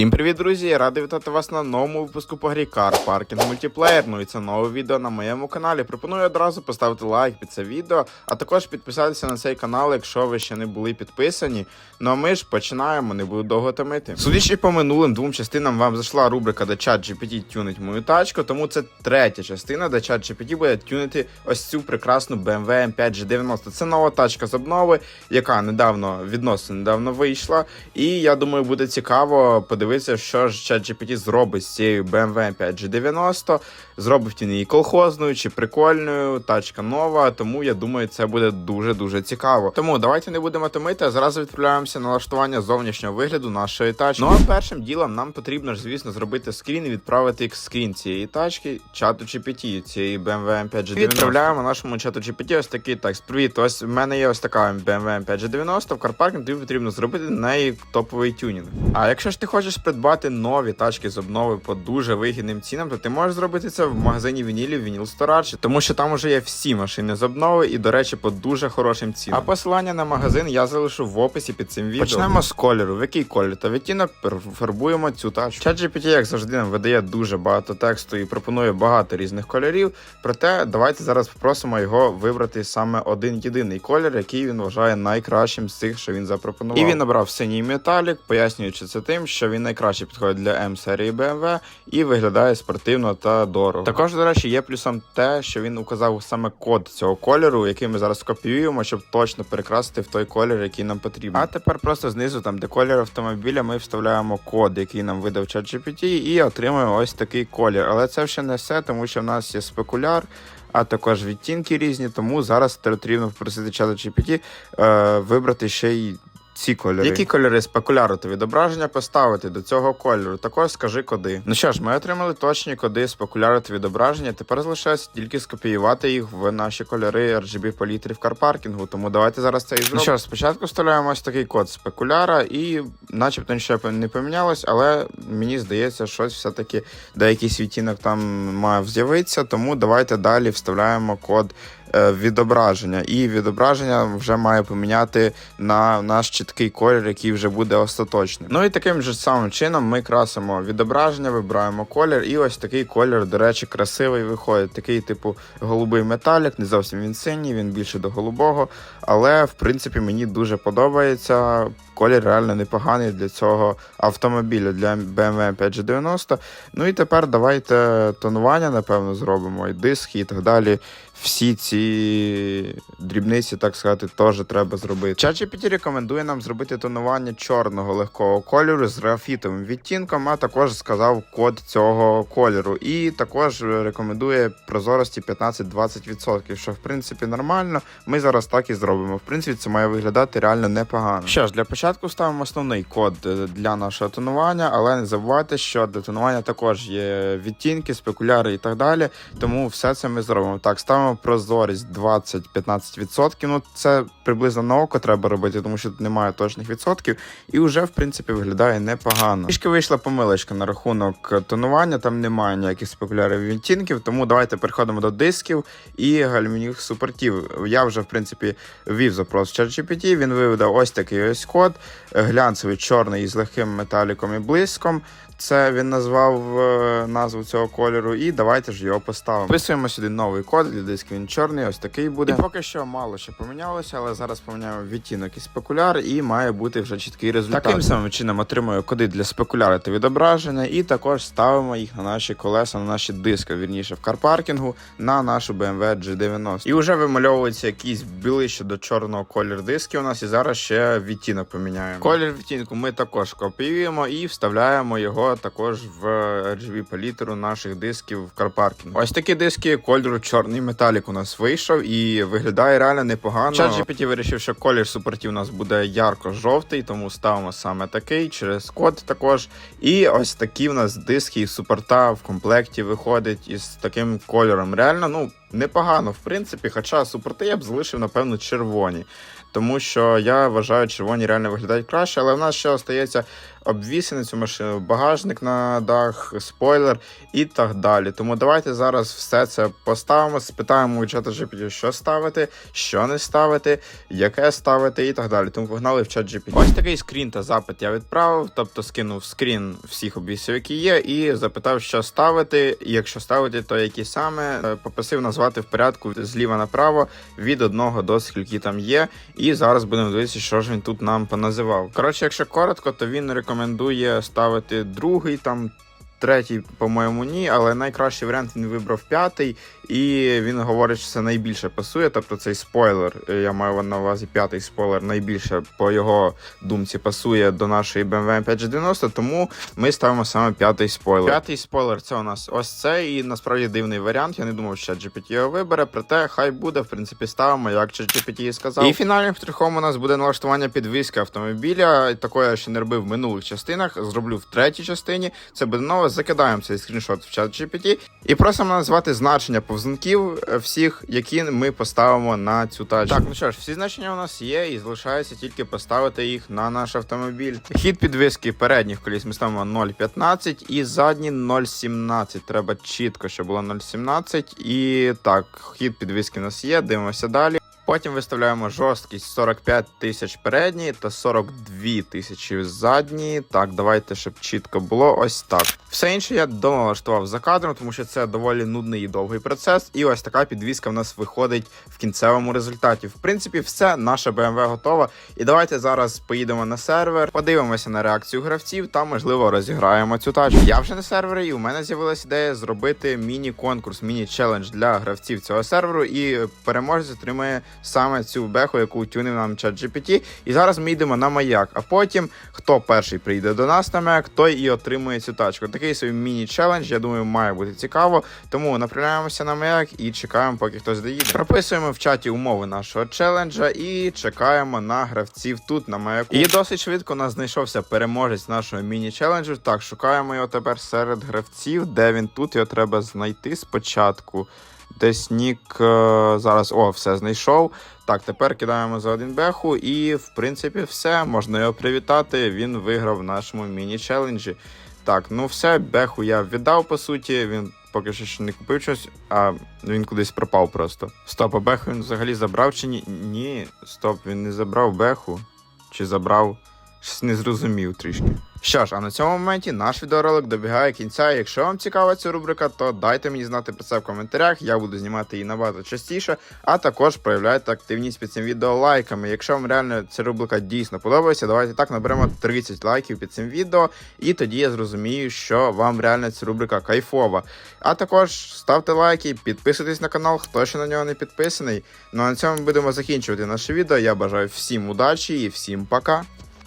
Всім привіт, друзі! Радий вітати вас на новому випуску по грі Car Parking Multiplayer. Ну і це нове відео на моєму каналі. Пропоную одразу поставити лайк під це відео, а також підписатися на цей канал, якщо ви ще не були підписані. Ну а ми ж починаємо, не буду довго томити. Судячи по минулим двом частинам, вам зайшла рубрика, де чат GPT тюнить мою тачку, тому це третя частина, де чат GPT буде тюнити ось цю прекрасну BMW M5 G90. Це нова тачка з обнови, яка недавно відносно недавно вийшла. І я думаю, буде цікаво подивитися, що ж ChatGPT зробить з цією BMW 5G90. Зробить він її колхозною чи прикольною, тачка нова. Тому я думаю, це буде дуже дуже цікаво. Тому давайте не будемо томити, а зразу відправляємося на налаштування зовнішнього вигляду нашої тачки. Ну а першим ділом нам потрібно ж, звісно, зробити скрін і відправити як скрін цієї тачки чату GPT, цієї BMW M5G90. Відправляємо нашому чату GPT ось такий текст. Привіт, ось в мене є ось така BMW M5G90. В карпаркінг тобі потрібно зробити на неї топовий тюнінг. А якщо ж ти хочеш придбати нові тачки з обнови по дуже вигідним цінам, то ти можеш зробити це в магазині вінілів Vinyl Storage, тому що там уже є всі машини з обнови і, до речі, по дуже хорошим цінам. А посилання на магазин я залишу в описі під цим відео. Почнемо з кольору. В який колір та відтінок фарбуємо цю тачку. ChatGPT, як завжди, нам видає дуже багато тексту і пропонує багато різних кольорів. Проте давайте зараз попросимо його вибрати саме один єдиний колір, який він вважає найкращим з цих, що він запропонував. І він обрав синій металік, пояснюючи це тим, що він найкраще підходить для М серії BMW і виглядає спортивно та дорого. Також, до речі, є плюсом те, що він указав саме код цього кольору, який ми зараз копіюємо, щоб точно перекрасити в той колір, який нам потрібен. А тепер просто знизу, там де колір автомобіля, ми вставляємо код, який нам видав ChatGPT, і отримуємо ось такий колір. Але це ще не все, тому що в нас є спекуляр. А також відтінки різні, тому зараз потрібно попросити чату GPT е, вибрати ще й ці кольори. Які кольори спекуляру та відображення поставити до цього кольору? Також скажи коди. Ну що ж, ми отримали точні коди спекуляру та відображення. Тепер залишається тільки скопіювати їх в наші кольори RGB палітри в карпаркінгу. Тому давайте зараз це і зробимо. Ну що ж, спочатку вставляємо ось такий код спекуляра, і начебто нічого не помінялось, але мені здається, щось все-таки деякий відтінок там має з'явитися. Тому давайте далі вставляємо код. Е, Відображення, і відображення вже має поміняти на наш чіткий колір, який вже буде остаточним. Ну і таким же самим чином ми красимо відображення, вибираємо колір, і ось такий колір, до речі, красивий виходить. Такий, типу, голубий металік, не зовсім він синій, він більше до голубого. Але в принципі мені дуже подобається. Колір реально непоганий для цього автомобіля для BMW 5G90. Ну і тепер давайте тонування, напевно, зробимо, і диск, і так далі. Всі ці дрібниці, так сказати, теж треба зробити. ChatGPT рекомендує нам зробити тонування чорного легкого кольору з графітовим відтінком, а також сказав код цього кольору. І також рекомендує прозорості 15-20%, що в принципі нормально. Ми зараз так і зробимо. В принципі, це має виглядати реально непогано. Що ж, для початку ставимо основний код е, для нашого тонування, але не забувайте, що для тонування також є відтінки, спекуляри і так далі. Тому все це ми зробимо. Так, ставимо прозорість 20-15%. Ну це приблизно на око треба робити, тому що тут немає точних відсотків, і вже в принципі виглядає непогано. Трішки вийшла помилочка на рахунок тонування, там немає ніяких спекулярів відтінків, тому давайте переходимо до дисків і гальмівних супортів. Я вже в принципі ввів запрос в ChatGPT, він виведав ось такий ось код, глянцевий чорний із легким металіком і блиском. Це він назвав е, назву цього кольору, і давайте ж його поставимо. Вписуємо сюди новий код для дисків. Він чорний, ось такий буде. І поки що мало що помінялося, але зараз поміняємо відтінок і спекуляр, і має бути вже чіткий результат. Таким самим чином отримуємо коди для спекуляра та відображення, і також ставимо їх на наші колеса, на наші диски, вірніше в карпаркінгу, на нашу BMW G90. І вже вимальовується якийсь білий щодо чорного колір дисків у нас, і зараз ще відтінок поміняємо. Колір відтінку ми також копіюємо і вставляємо його також в RGB палітру наших дисків в карпаркінгу. Ось такі диски кольору чорний металік у нас вийшов і виглядає реально непогано. ChatGPT вирішив, що колір супортів у нас буде ярко-жовтий, тому ставимо саме такий через код також. І ось такі в нас диски і супорта в комплекті виходять із таким кольором. Реально, ну непогано, в принципі, хоча супорти я б залишив, напевно, червоні. Тому що я вважаю, червоні реально виглядають краще, але в нас ще остається обвіси на цю машину, багажник на дах, спойлер і так далі. Тому давайте зараз все це поставимо, спитаємо у чата GPT, що ставити, що не ставити, яке ставити і так далі. Тому погнали в чат GPT. Ось такий скрін та запит я відправив, тобто скинув скрін всіх обвісів, які є, і запитав, що ставити. Якщо ставити, то які саме Е, попросив назвати в порядку зліва направо від одного до скільки там є. І зараз будемо дивитися, що ж він тут нам поназивав. Коротше, якщо коротко, то він рекомендує ставити другий там. Третій, по-моєму, ні, але найкращий варіант він вибрав п'ятий, і він говорить, що це найбільше пасує. Тобто цей спойлер, е, я маю на увазі п'ятий спойлер, найбільше по його думці пасує до нашої BMW 5G90, тому ми ставимо саме п'ятий спойлер. П'ятий спойлер це у нас ось це, і насправді дивний варіант. Я не думав, що GPT його вибере, проте хай буде. В принципі, ставимо, як і сказав. І фінальним штрихом у нас буде налаштування підвіски автомобіля. Такое я ще не робив в минулих частинах. Зроблю в третій частині. Це буде нове. Закидаємо цей скріншот в чат GPT і просимо назвати значення повзунків е, всіх, які ми поставимо на цю тачку. Так, ну що ж, всі значення у нас є, і залишається тільки поставити їх на наш автомобіль. Хід підвіски передніх коліс ми ставимо 0,15 і задні 0,17. Треба чітко, щоб було 0,17. І так, хід підвіски у нас є. Дивимося далі. Потім виставляємо жорсткість 45 тисяч передні та 42 тисячі задні. Так, давайте, щоб чітко було ось так. Все інше я доналаштував за кадром, тому що це доволі нудний і довгий процес. І ось така підвіска в нас виходить в кінцевому результаті. В принципі, все, наша BMW готова. І давайте зараз поїдемо на сервер, подивимося на реакцію гравців та, можливо, розіграємо цю тачку. Я вже на сервері, і у мене з'явилася ідея зробити міні-конкурс, міні-челендж для гравців цього серверу. І переможець отримає саме цю беху, яку тюнив нам чат GPT. І зараз ми йдемо на маяк. А потім, хто перший прийде до нас на маяк, той і отримує цю тачку. Такий собі міні-челендж, я думаю, має бути цікаво. Тому направляємося на маяк і чекаємо, поки хтось доїде. Прописуємо в чаті умови нашого челенджа і чекаємо на гравців тут на маяку. І досить швидко у нас знайшовся переможець нашого міні-челенджу. Так, шукаємо його тепер серед гравців. Де він тут? Його треба знайти спочатку. Десь нік е, зараз. О, все знайшов. Так, тепер кидаємо за один беху, і в принципі все. Можна його привітати. Він виграв в нашому міні-челенджі. Так, ну все, беху я віддав по суті. Він поки що ще не купив щось, а він кудись пропав просто. Стоп, а беху він взагалі забрав чи ні? Ні, стоп, він не забрав беху. Чи забрав? Щось не зрозумів трішки. Що ж, а на цьому моменті наш відеоролик добігає кінця. Якщо вам цікава ця рубрика, то дайте мені знати про це в коментарях. Я буду знімати її набагато частіше, а також проявляйте активність під цим відео лайками. Якщо вам реально ця рубрика дійсно подобається, давайте так наберемо 30 лайків під цим відео, і тоді я зрозумію, що вам реально ця рубрика кайфова. А також ставте лайки, підписуйтесь на канал, хто ще на нього не підписаний. Ну а на цьому будемо закінчувати наше відео. Я бажаю всім удачі і всім пока.